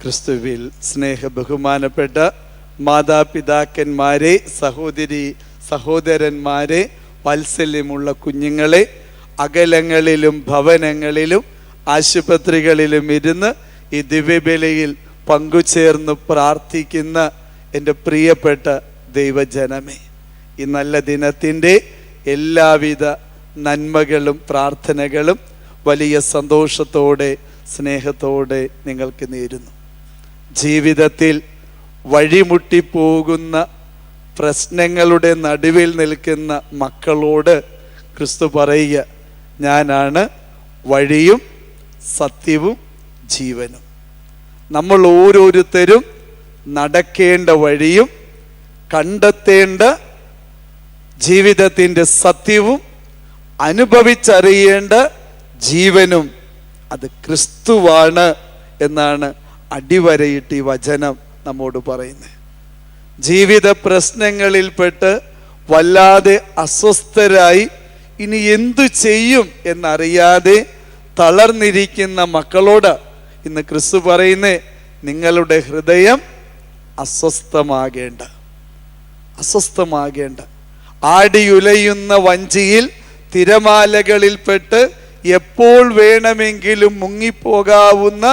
ക്രിസ്തുവിൽ സ്നേഹ ബഹുമാനപ്പെട്ട മാതാപിതാക്കന്മാരെ സഹോദരി സഹോദരന്മാരെ വാത്സല്യമുള്ള കുഞ്ഞുങ്ങളെ അകലങ്ങളിലും ഭവനങ്ങളിലും ആശുപത്രികളിലും ഇരുന്ന് ഈ ദിവ്യബലിയിൽ പങ്കുചേർന്ന് പ്രാർത്ഥിക്കുന്ന എന്റെ പ്രിയപ്പെട്ട ദൈവജനമേ. ഈ നല്ല ദിനത്തിന്റെ എല്ലാവിധ നന്മകളും പ്രാർത്ഥനകളും വലിയ സന്തോഷത്തോടെ സ്നേഹത്തോടെ നിങ്ങൾക്ക് നേരുന്നു. ജീവിതത്തിൽ വഴിമുട്ടിപ്പോകുന്ന പ്രശ്നങ്ങളുടെ നടുവിൽ നിൽക്കുന്ന മക്കളോട് ക്രിസ്തു പറയുക ഞാനാണ് വഴിയും സത്യവും ജീവനും. നമ്മൾ ഓരോരുത്തരും നടക്കേണ്ട വഴിയും കണ്ടെത്തേണ്ട ജീവിതത്തിന്റെ സത്യവും അനുഭവിച്ചറിയേണ്ട ജീവനും അത് ക്രിസ്തുവാണ് എന്നാണ് അടിവരയിട്ട് ഈ വചനം നമ്മോട് പറയുന്നത്. ജീവിത പ്രശ്നങ്ങളിൽപ്പെട്ട് വല്ലാതെ അസ്വസ്ഥരായി ഇനി എന്തു ചെയ്യും എന്നറിയാതെ തളർന്നിരിക്കുന്ന മക്കളോട് ഇന്ന് ക്രിസ്തു പറയുന്നേ നിങ്ങളുടെ ഹൃദയം അസ്വസ്ഥമാകേണ്ട അസ്വസ്ഥമാകേണ്ട. ആടിയുലയുന്ന വഞ്ചിയിൽ തിരമാലകളിൽപ്പെട്ട് എപ്പോൾ വേണമെങ്കിലും മുങ്ങിപ്പോകാവുന്ന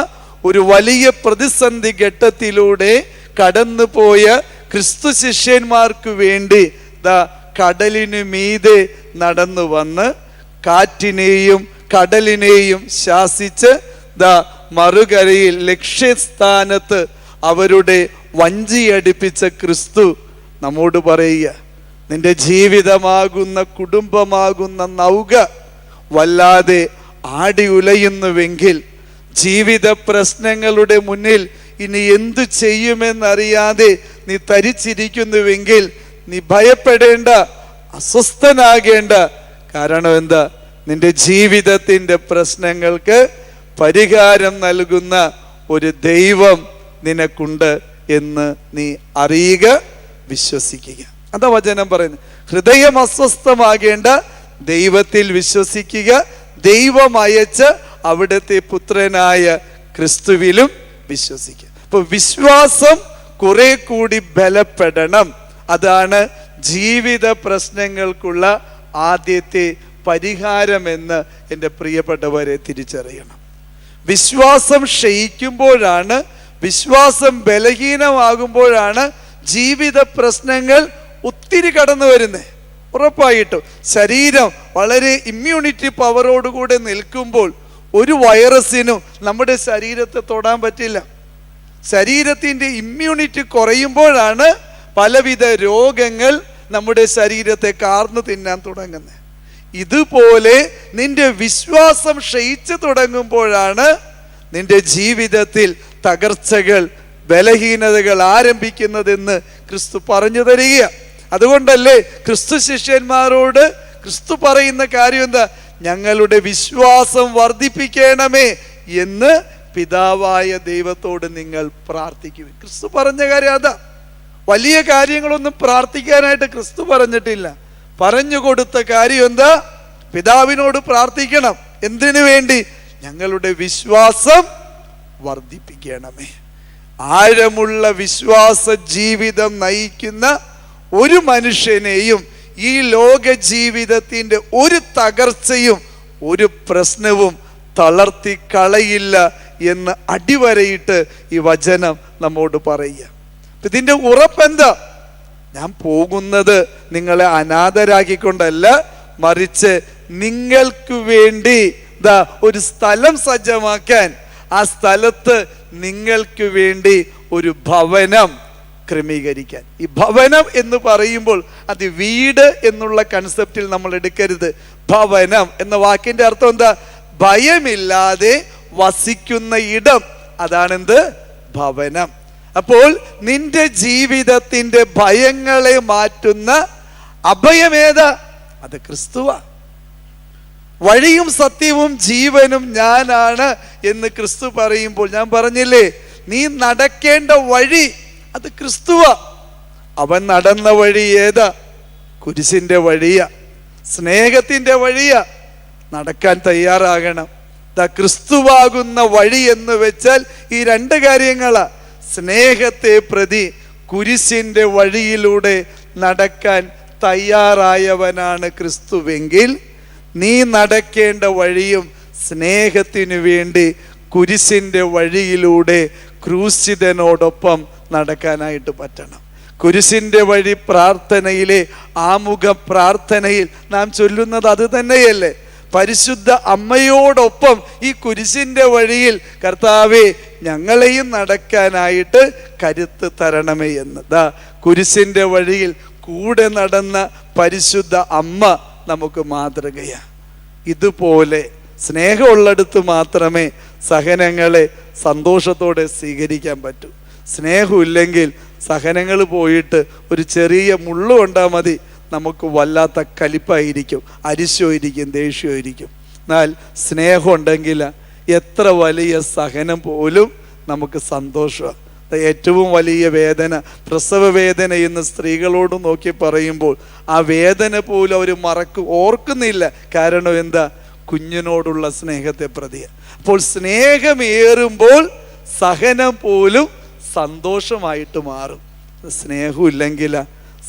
ഒരു വലിയ പ്രതിസന്ധി ഘട്ടത്തിലൂടെ കടന്നുപോയ ക്രിസ്തു ശിഷ്യന്മാർക്ക് വേണ്ടി ദ കടലിനു മീതെ നടന്നു വന്ന് കാറ്റിനെയും കടലിനെയും ശാസിച്ച് ദ മറുകരയിൽ ലക്ഷ്യസ്ഥാനത്ത് അവരുടെ വഞ്ചിയടിപ്പിച്ച ക്രിസ്തു നമ്മോട് പറയുക. നിന്റെ ജീവിതമാകുന്ന കുടുംബമാകുന്ന നൗക വല്ലാതെ ആടി ഉലയുന്നുവെങ്കിൽ ജീവിത പ്രശ്നങ്ങളുടെ മുന്നിൽ ഇനി എന്തു ചെയ്യുമെന്നറിയാതെ നീ തരിച്ചിരിക്കുന്നുവെങ്കിൽ നീ ഭയപ്പെടേണ്ട അസ്വസ്ഥനാകേണ്ട. കാരണം എന്താ? നിന്റെ ജീവിതത്തിന്റെ പ്രശ്നങ്ങൾക്ക് പരിഹാരം നൽകുന്ന ഒരു ദൈവം നിനക്കുണ്ട് എന്ന് നീ അറിയുക വിശ്വസിക്കുക. അതാ വചനം പറയുന്നത്. ഹൃദയം അസ്വസ്ഥമാകേണ്ട ദൈവത്തിൽ വിശ്വസിക്കുക ദൈവം അയച്ച് അവിടുത്തെ പുത്രനായ ക്രിസ്തുവിലും വിശ്വസിക്കുക. അപ്പൊ വിശ്വാസം കുറെ കൂടി ബലപ്പെടണം. അതാണ് ജീവിത പ്രശ്നങ്ങൾക്കുള്ള ആദ്യത്തെ പരിഹാരമെന്ന് എന്റെ പ്രിയപ്പെട്ടവരെ തിരിച്ചറിയണം. വിശ്വാസം ക്ഷയിക്കുമ്പോഴാണ് വിശ്വാസം ബലഹീനമാകുമ്പോഴാണ് ജീവിത പ്രശ്നങ്ങൾ ഒത്തിരി കടന്നു വരുന്നത് ഉറപ്പായിട്ടും. ശരീരം വളരെ ഇമ്മ്യൂണിറ്റി പവറോടുകൂടെ നിൽക്കുമ്പോൾ ഒരു വൈറസിനും നമ്മുടെ ശരീരത്തെ തൊടാൻ പറ്റില്ല. ശരീരത്തിന്റെ ഇമ്മ്യൂണിറ്റി കുറയുമ്പോഴാണ് പലവിധ രോഗങ്ങൾ നമ്മുടെ ശരീരത്തെ കാർന്നു തിന്നാൻ തുടങ്ങുന്നത് ഇതുപോലെ നിന്റെ വിശ്വാസം ക്ഷയിച്ചു തുടങ്ങുമ്പോഴാണ് നിന്റെ ജീവിതത്തിൽ തകർച്ചകൾ ബലഹീനതകൾ ആരംഭിക്കുന്നതെന്ന് ക്രിസ്തു പറഞ്ഞു തരിക. അതുകൊണ്ടല്ലേ ക്രിസ്തു ശിഷ്യന്മാരോട് ക്രിസ്തു പറയുന്ന കാര്യം എന്താ? ഞങ്ങളുടെ വിശ്വാസം വർദ്ധിപ്പിക്കണമേ എന്ന് പിതാവായ ദൈവത്തോട് നിങ്ങൾ പ്രാർത്ഥിക്കും ക്രിസ്തു പറഞ്ഞ കാര്യം അതാ. വലിയ കാര്യങ്ങളൊന്നും പ്രാർത്ഥിക്കാനായിട്ട് ക്രിസ്തു പറഞ്ഞിട്ടില്ല. പറഞ്ഞു കൊടുത്ത കാര്യം എന്താ? പിതാവിനോട് പ്രാർത്ഥിക്കണം. എന്തിനു വേണ്ടി? ഞങ്ങളുടെ വിശ്വാസം വർദ്ധിപ്പിക്കണമേ. ആഴമുള്ള വിശ്വാസ ജീവിതം നയിക്കുന്ന ഒരു മനുഷ്യനെയും ഈ ലോക ജീവിതത്തിന്റെ ഒരു തകർച്ചയും ഒരു പ്രശ്നവും തളർത്തി കളയില്ല എന്ന് അടിവരയിട്ട് ഈ വചനം നമ്മോട് പറയുക. ഇതിന്റെ ഉറപ്പെന്താ? ഞാൻ പോകുന്നത് നിങ്ങളെ അനാഥരാക്കിക്കൊണ്ടല്ല മറിച്ച് നിങ്ങൾക്ക് വേണ്ടി ദാ ഒരു സ്ഥലം സജ്ജമാക്കാൻ ആ സ്ഥലത്ത് നിങ്ങൾക്ക് വേണ്ടി ഒരു ഭവനം ക്രമീകരിക്കാൻ. ഈ ഭവനം എന്ന് പറയുമ്പോൾ അത് വീട് എന്നുള്ള കൺസെപ്റ്റിൽ നമ്മൾ എടുക്കരുത്. ഭവനം എന്ന വാക്കിന്റെ അർത്ഥം എന്താ? ഭയമില്ലാതെ വസിക്കുന്ന ഇടം. അതാണെന്ത്? ഭവനം. അപ്പോൾ നിന്റെ ജീവിതത്തിന്റെ ഭയങ്ങളെ മാറ്റുന്ന അഭയമേതാ അത് ക്രിസ്തുവ. വഴിയും സത്യവും ജീവനും ഞാനാണ് എന്ന് ക്രിസ്തു പറയുമ്പോൾ ഞാൻ പറഞ്ഞില്ലേ നീ നടക്കേണ്ട വഴി അത് ക്രിസ്തുവ. അവൻ നടന്ന വഴി ഏതാ? കുരിശിന്റെ വഴിയാ. സ്നേഹത്തിന്റെ വഴിയാ. നടക്കാൻ തയ്യാറാകണം. ദ ക്രിസ്തുവാകുന്ന വഴി എന്ന് വെച്ചാൽ ഈ രണ്ട് കാര്യങ്ങളാ. സ്നേഹത്തെ പ്രതി കുരിശിന്റെ വഴിയിലൂടെ നടക്കാൻ തയ്യാറായവനാണ് ക്രിസ്തുവെങ്കിൽ നീ നടക്കേണ്ട വഴിയും സ്നേഹത്തിനു വേണ്ടി കുരിശിന്റെ വഴിയിലൂടെ ക്രൂശിതനോടൊപ്പം നടക്കാനായിട്ട് പറ്റണം. കുരിശിന്റെ വഴി പ്രാർത്ഥനയിലെ ആമുഖ പ്രാർത്ഥനയിൽ നാം ചൊല്ലുന്നത് അത് തന്നെയല്ലേ? പരിശുദ്ധ അമ്മയോടൊപ്പം ഈ കുരിശിന്റെ വഴിയിൽ കർത്താവെ ഞങ്ങളെയും നടക്കാനായിട്ട് കരുത്ത് തരണമേ എന്ന്. ദാ കുരിശിന്റെ വഴിയിൽ കൂടെ നടന്ന പരിശുദ്ധ അമ്മ നമുക്ക് മാതൃകയാണ് ഇതുപോലെ സ്നേഹമുള്ളിടത്ത് മാത്രമേ സഹനങ്ങളെ സന്തോഷത്തോടെ സ്വീകരിക്കാൻ പറ്റൂ. സ്നേഹമില്ലെങ്കിൽ സഹനങ്ങൾ പോയിട്ട് ഒരു ചെറിയ മുള്ളു കൊണ്ടാൽ മതി. നമുക്ക് വല്ലാത്ത കലിപ്പായിരിക്കും അരിശമായിരിക്കും ദേഷ്യമായിരിക്കും. എന്നാൽ സ്നേഹമുണ്ടെങ്കിൽ എത്ര വലിയ സഹനം പോലും നമുക്ക് സന്തോഷമാണ്. ഏറ്റവും വലിയ വേദന പ്രസവ വേദന എന്ന് സ്ത്രീകളോട് നോക്കി പറയുമ്പോൾ ആ വേദന പോലും അവർ മറക്ക് ഓർക്കുന്നില്ല. കാരണം എന്താ? കുഞ്ഞിനോടുള്ള സ്നേഹത്തെ പ്രതിയാണ്. അപ്പോൾ സ്നേഹമേറുമ്പോൾ സഹനം പോലും സന്തോഷമായിട്ട് മാറും. സ്നേഹമില്ലെങ്കിൽ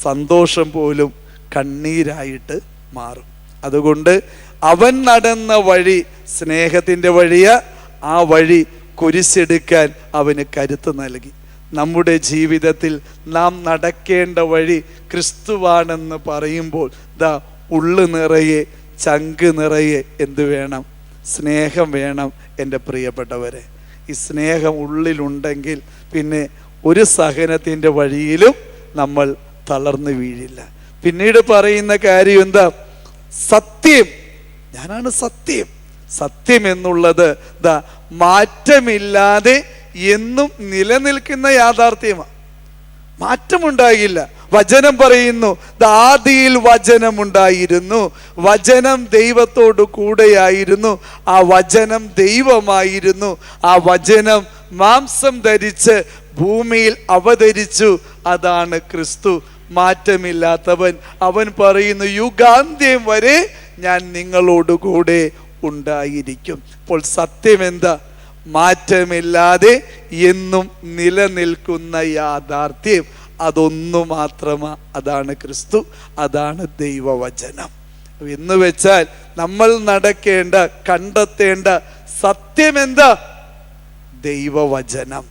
സന്തോഷം പോലും കണ്ണീരായിട്ട് മാറും. അതുകൊണ്ട് അവൻ നടന്ന വഴി സ്നേഹത്തിന്റെ വഴിയ ആ വഴി കുരിശെടുക്കാൻ അവന് കരുത്ത് നൽകി. നമ്മുടെ ജീവിതത്തിൽ നാം നടക്കേണ്ട വഴി ക്രിസ്തുവാണെന്ന് പറയുമ്പോൾ ദാ ഉള്ളു നിറയെ ചങ്ക് നിറയെ എന്ത് വേണം? സ്നേഹം വേണം എന്റെ പ്രിയപ്പെട്ടവരെ. ഈ സ്നേഹം ഉള്ളിലുണ്ടെങ്കിൽ പിന്നെ ഒരു സഹനത്തിന്റെ വഴിയിലും നമ്മൾ തളർന്നു വീഴില്ല. പിന്നീട് പറയുന്ന കാര്യം എന്താ? സത്യം. ഞാനാണ് സത്യം. സത്യം എന്നുള്ളത് ദാ മാറ്റമില്ലാതെ എന്നും നിലനിൽക്കുന്ന യാഥാർത്ഥ്യമാണ് മാറ്റമുണ്ടാകില്ല. വചനം പറയുന്നു. ആദിയിൽ വചനമുണ്ടായിരുന്നു. വചനം ദൈവത്തോട് കൂടെയായിരുന്നു. ആ വചനം ദൈവമായിരുന്നു. ആ വചനം മാംസം ധരിച്ച് ഭൂമിയിൽ അവതരിച്ചു. അതാണ് ക്രിസ്തു. മാറ്റമില്ലാത്തവൻ. അവൻ പറയുന്നു യുഗാന്ത്യം വരെ ഞാൻ നിങ്ങളോടുകൂടെ ഉണ്ടായിരിക്കും. അപ്പോൾ സത്യം എന്താ മാറ്റമില്ലാതെ എന്നും നിലനിൽക്കുന്ന യാഥാർത്ഥ്യം. അതൊന്നു മാത്രമാ. അതാണ് ക്രിസ്തു അതാണ് ദൈവവചനം. എന്ന് വെച്ചാൽ നമ്മൾ നടക്കേണ്ട കണ്ടെത്തേണ്ട സത്യം എന്താ? ദൈവവചനം.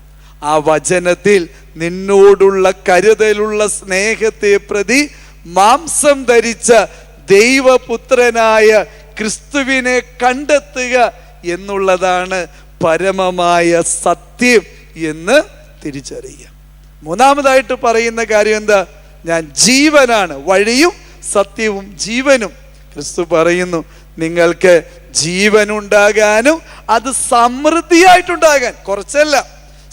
ആ വചനത്തിൽ നിന്നോടുള്ള കരുതലുള്ള സ്നേഹത്തെ പ്രതി മാംസം ധരിച്ച ദൈവപുത്രനായ ക്രിസ്തുവിനെ കണ്ടെത്തുക എന്നുള്ളതാണ് പരമമായ സത്യം എന്ന് തിരിച്ചറിയുക. മൂന്നാമതായിട്ട് പറയുന്ന കാര്യം എന്താ? ഞാൻ ജീവനാണ്. വഴിയും സത്യവും ജീവനും. ക്രിസ്തു പറയുന്നു നിങ്ങൾക്ക് ജീവനുണ്ടാകാനും അത് സമൃദ്ധിയായിട്ടുണ്ടാകാൻ. കുറച്ചല്ല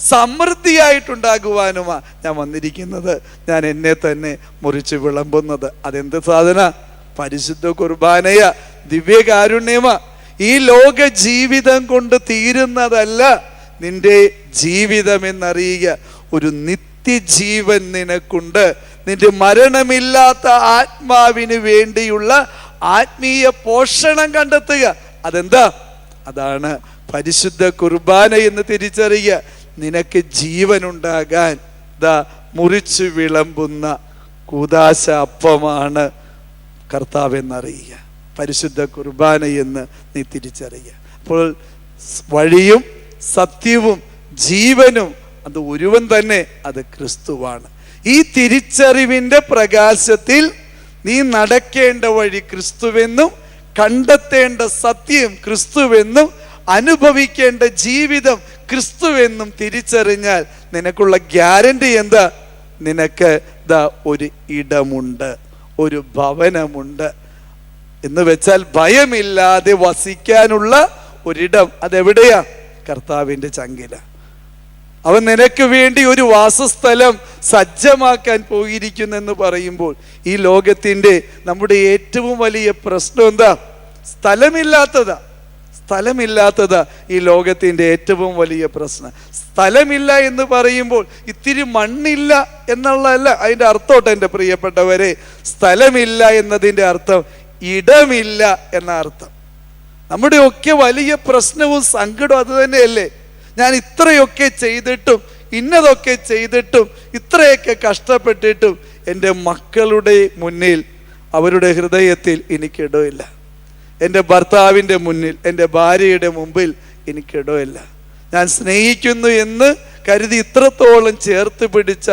സമൃദ്ധിയായിട്ടുണ്ടാകുവാനുമാ ഞാൻ വന്നിരിക്കുന്നത്. ഞാൻ എന്നെ തന്നെ മുറിച്ച് വിളമ്പുന്നത്. അതെന്ത് സാധന? പരിശുദ്ധ കുർബാനയ ദിവ്യകാരുണ്യമാ. ഈ ലോക ജീവിതം കൊണ്ട് തീരുന്നതല്ല നിന്റെ ജീവിതം എന്നറിയുക. ഒരു നിത്യജീവൻ നിനക്കുണ്ട്. നിന്റെ മരണമില്ലാത്ത ആത്മാവിന് വേണ്ടിയുള്ള ആത്മീയ പോഷണം കണ്ടെത്തുക. അതെന്താ? അതാണ് പരിശുദ്ധ കുർബാന എന്ന് തിരിച്ചറിയുക. നിനക്ക് ജീവനുണ്ടാകാൻ ദാ മുറിച്ചു വിളമ്പുന്ന കൂതാശ അപ്പമാണ് കർത്താവ് എന്നറിയുക പരിശുദ്ധ കുർബാന എന്ന് നീ തിരിച്ചറിയുക. അപ്പോൾ വഴിയും സത്യവും ജീവനും അത് ഒരുവൻ തന്നെ അത് ക്രിസ്തുവാണ്. ഈ തിരിച്ചറിവിന്റെ പ്രകാശത്തിൽ നീ നടക്കേണ്ട വഴി ക്രിസ്തുവെന്നും കണ്ടെത്തേണ്ട സത്യം ക്രിസ്തുവെന്നും അനുഭവിക്കേണ്ട ജീവിതം ക്രിസ്തുവെന്നും തിരിച്ചറിഞ്ഞാൽ നിനക്കുള്ള ഗ്യാരണ്ടി എന്താ? നിനക്ക് ദാ ഒരു ഇടമുണ്ട് ഒരു ഭവനമുണ്ട്. എന്ന് വെച്ചാൽ ഭയമില്ലാതെ വസിക്കാനുള്ള ഒരിടം അതെവിടെയാ? കർത്താവിന്റെ ചങ്കില. അവൻ നിനക്ക് വേണ്ടി ഒരു വാസസ്ഥലം സജ്ജമാക്കാൻ പോയിരിക്കുന്നു എന്ന് പറയുമ്പോൾ ഈ ലോകത്തിന്റെ നമ്മുടെ ഏറ്റവും വലിയ പ്രശ്നം എന്താ? സ്ഥലമില്ലാത്തതാ. സ്ഥലമില്ലാത്തതാ ഈ ലോകത്തിന്റെ ഏറ്റവും വലിയ പ്രശ്നം. സ്ഥലമില്ല എന്ന് പറയുമ്പോൾ ഇത്തിരി മണ്ണില്ല എന്നുള്ളതല്ല അതിന്റെ അർത്ഥോട്ടെ എന്റെ പ്രിയപ്പെട്ടവരെ. സ്ഥലമില്ല എന്നതിന്റെ അർത്ഥം ഇടമില്ല എന്ന അർത്ഥം. നമ്മുടെ ഒക്കെ വലിയ പ്രശ്നവും സങ്കടവും അത് തന്നെയല്ലേ? ഞാൻ ഇത്രയൊക്കെ ചെയ്തിട്ടും ഇന്നതൊക്കെ ചെയ്തിട്ടും ഇത്രയൊക്കെ കഷ്ടപ്പെട്ടിട്ടും എന്റെ മക്കളുടെ മുന്നിൽ അവരുടെ ഹൃദയത്തിൽ എനിക്കിടമില്ല എന്റെ ഭർത്താവിന്റെ മുന്നിൽ എന്റെ ഭാര്യയുടെ മുമ്പിൽ എനിക്കിടമില്ല ഞാൻ സ്നേഹിക്കുന്നു എന്ന് കരുതി ഇത്രത്തോളം ചേർത്ത് പിടിച്ച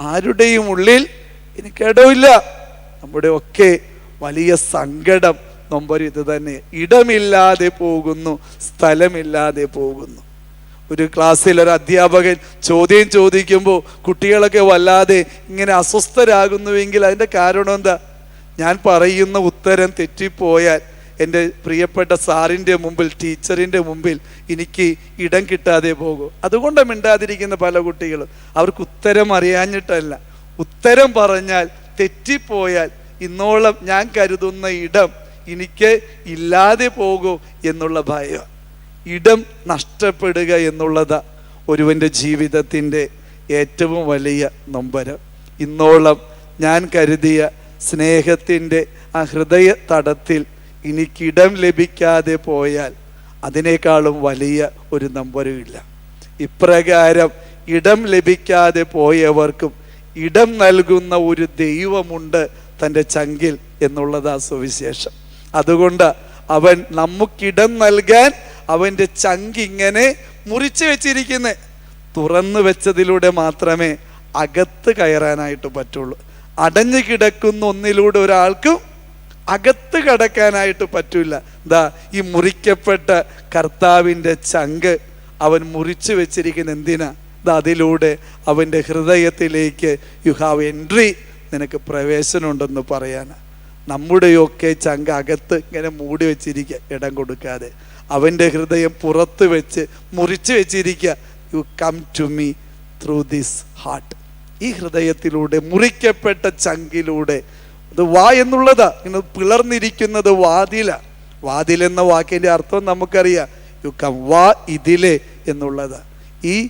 ആരുടെയും ഉള്ളിൽ എനിക്കിടമില്ല നമ്മുടെ ഒക്കെ വലിയ സങ്കടം നൊമ്പൊരു ഇത് തന്നെ. ഇടമില്ലാതെ പോകുന്നു സ്ഥലമില്ലാതെ പോകുന്നു. ഒരു ക്ലാസ്സിൽ ഒരു അധ്യാപകൻ ചോദ്യം ചോദിക്കുമ്പോൾ കുട്ടികളൊക്കെ വല്ലാതെ ഇങ്ങനെ അസ്വസ്ഥരാകുന്നുവെങ്കിൽ അതിന്റെ കാരണം എന്താ? ഞാൻ പറയുന്ന ഉത്തരം തെറ്റിപ്പോയാൽ എന്റെ പ്രിയപ്പെട്ട സാറിന്റെ മുമ്പിൽ ടീച്ചറിന്റെ മുമ്പിൽ എനിക്ക് ഇടം കിട്ടാതെ പോകും. അതുകൊണ്ട് മിണ്ടാതിരിക്കുന്ന പല കുട്ടികളും. അവർക്ക് ഉത്തരം അറിയാഞ്ഞിട്ടല്ല. ഉത്തരം പറഞ്ഞാൽ തെറ്റിപ്പോയാൽ ഇന്നോളം ഞാൻ കരുതുന്ന ഇടം എനിക്ക് ഇല്ലാതെ പോകും എന്നുള്ള ഭയം. ഇടം നഷ്ടപ്പെടുക എന്നുള്ളത് ഒരുവന്റെ ജീവിതത്തിന്റെ ഏറ്റവും വലിയ നൊമ്പരം. ഇന്നോളം ഞാൻ കരുതിയ സ്നേഹത്തിന്റെ ആ ഹൃദയ തടത്തിൽ എനിക്കിടം ലഭിക്കാതെ പോയാൽ അതിനേക്കാളും വലിയ ഒരു നമ്പരുമില്ല ഇപ്രകാരം ഇടം ലഭിക്കാതെ പോയവർക്കും ഇടം നൽകുന്ന ഒരു ദൈവമുണ്ട് തന്റെ ചങ്കിൽ എന്നുള്ളതാ സുവിശേഷം. അതുകൊണ്ട് അവൻ നമുക്കിടം നൽകാൻ അവന്റെ ചങ്കിങ്ങനെ മുറിച്ചു വെച്ചിരിക്കുന്നത് തുറന്നു വെച്ചതിലൂടെ മാത്രമേ അകത്ത് കയറാനായിട്ട് പറ്റുള്ളൂ. അടഞ്ഞു കിടക്കുന്ന ഒന്നിലൂടെ ഒരാൾക്കും അകത്ത് കടക്കാനായിട്ട് പറ്റില്ല എന്താ ഈ മുറിക്കപ്പെട്ട കർത്താവിന്റെ ചങ്ക് അവൻ മുറിച്ചു വെച്ചിരിക്കുന്ന എന്തിനാ? ദാ അതിലൂടെ അവന്റെ ഹൃദയത്തിലേക്ക് യു ഹാവ് എൻട്രി നിനക്ക് പ്രവേശനമുണ്ടെന്ന് പറയാനാ. നമ്മുടെയൊക്കെ ചങ്ക അകത്ത് ഇങ്ങനെ മൂടി വെച്ചിരിക്കുക ഇടം കൊടുക്കാതെ. അവന്റെ ഹൃദയം പുറത്ത് വെച്ച് മുറിച്ച് വെച്ചിരിക്കുക you come to me through this heart ഈ ഹൃദയത്തിലൂടെ മുറിക്കപ്പെട്ട ചങ്കിലൂടെ. അത് വാ എന്നുള്ളതാ. ഇങ്ങനെ പിളർന്നിരിക്കുന്നത് വാതില. വാതിൽ എന്ന വാക്കിന്റെ അർത്ഥം നമുക്കറിയാം. യു കം വാ ഇതിലെ എന്നുള്ളത്. ഈ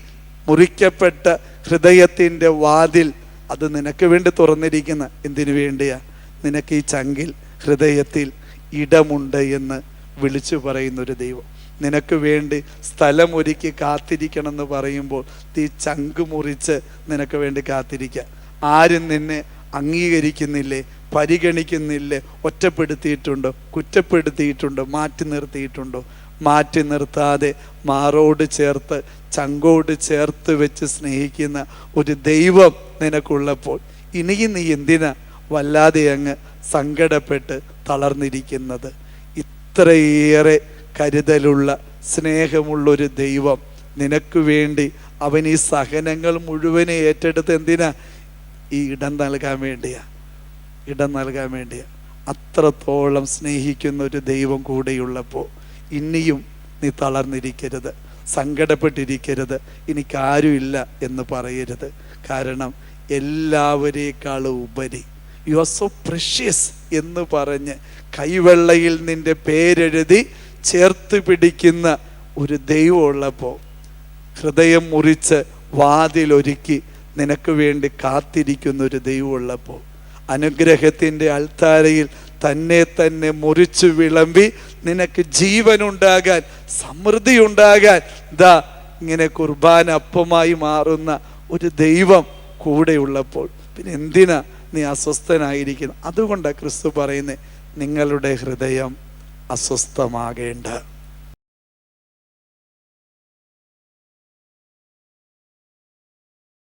മുറിക്കപ്പെട്ട ഹൃദയത്തിന്റെ വാതിൽ അത് നിനക്ക് വേണ്ടി തുറന്നിരിക്കുന്ന എന്തിനു വേണ്ടിയാ? നിനക്ക് ഈ ചങ്കിൽ ഹൃദയത്തിൽ ഇടമുണ്ട് എന്ന് വിളിച്ചു പറയുന്നൊരു ദൈവം. നിനക്ക് വേണ്ടി സ്ഥലം ഒരുക്കി കാത്തിരിക്കണം എന്ന് പറയുമ്പോൾ തീ ചങ്ക് മുറിച്ച് നിനക്ക് വേണ്ടി കാത്തിരിക്കുക ആരും നിന്നെ അംഗീകരിക്കുന്നില്ലേ പരിഗണിക്കുന്നില്ലേ ഒറ്റപ്പെടുത്തിയിട്ടുണ്ടോ കുറ്റപ്പെടുത്തിയിട്ടുണ്ടോ മാറ്റി നിർത്തിയിട്ടുണ്ടോ? മാറ്റി നിർത്താതെ മാറോട് ചേർത്ത് ചങ്കോട് ചേർത്ത് വെച്ച് സ്നേഹിക്കുന്ന ഒരു ദൈവം നിനക്കുള്ളപ്പോൾ. ഇനിയും നീ എന്തിനാ വല്ലാതെ അങ്ങ് സങ്കടപ്പെട്ട് തളർന്നിരിക്കുന്നത്. ഇത്രയേറെ കരുതലുള്ള സ്നേഹമുള്ളൊരു ദൈവം നിനക്ക് വേണ്ടി അവൻ ഈ സഹനങ്ങൾ മുഴുവനെ ഏറ്റെടുത്ത് എന്തിനാ? ഈ ഇടം നൽകാൻ വേണ്ടിയാ. ഇടം നൽകാൻ വേണ്ടിയാ. അത്രത്തോളം സ്നേഹിക്കുന്ന ഒരു ദൈവം കൂടെയുള്ളപ്പോൾ ഇനിയും നീ തളർന്നിരിക്കരുത് സങ്കടപ്പെട്ടിരിക്കരുത് എനിക്കാരുമില്ല എന്ന് പറയരുത്. കാരണം എല്ലാവരേക്കാളും ഉപരി യു ആർ സോ പ്രഷ്യസ് എന്ന് പറഞ്ഞ് കൈവെള്ളയിൽ നിന്റെ പേരെഴുതി ചേർത്ത് പിടിക്കുന്ന ഒരു ദൈവമുള്ളപ്പോൾ ഹൃദയം മുറിച്ച് വാതിലൊരുക്കി നിനക്ക് വേണ്ടി കാത്തിരിക്കുന്ന ഒരു ദൈവമുള്ളപ്പോൾ അനുഗ്രഹത്തിന്റെ അൾത്താരയിൽ തന്നെ തന്നെ മുറിച്ചു വിളമ്പി നിനക്ക് ജീവനുണ്ടാകാൻ സമൃദ്ധി ഉണ്ടാകാൻ ദാ ഇങ്ങനെ കുർബാന അപ്പമായി മാറുന്ന ഒരു ദൈവം കൂടെയുള്ളപ്പോൾ പിന്നെ എന്തിനാ നീ അസ്വസ്ഥനായിരിക്കുന്നു. അതുകൊണ്ട് ക്രിസ്തു പറയുന്നത് നിങ്ങളുടെ ഹൃദയം അസ്വസ്ഥമാകേണ്ട.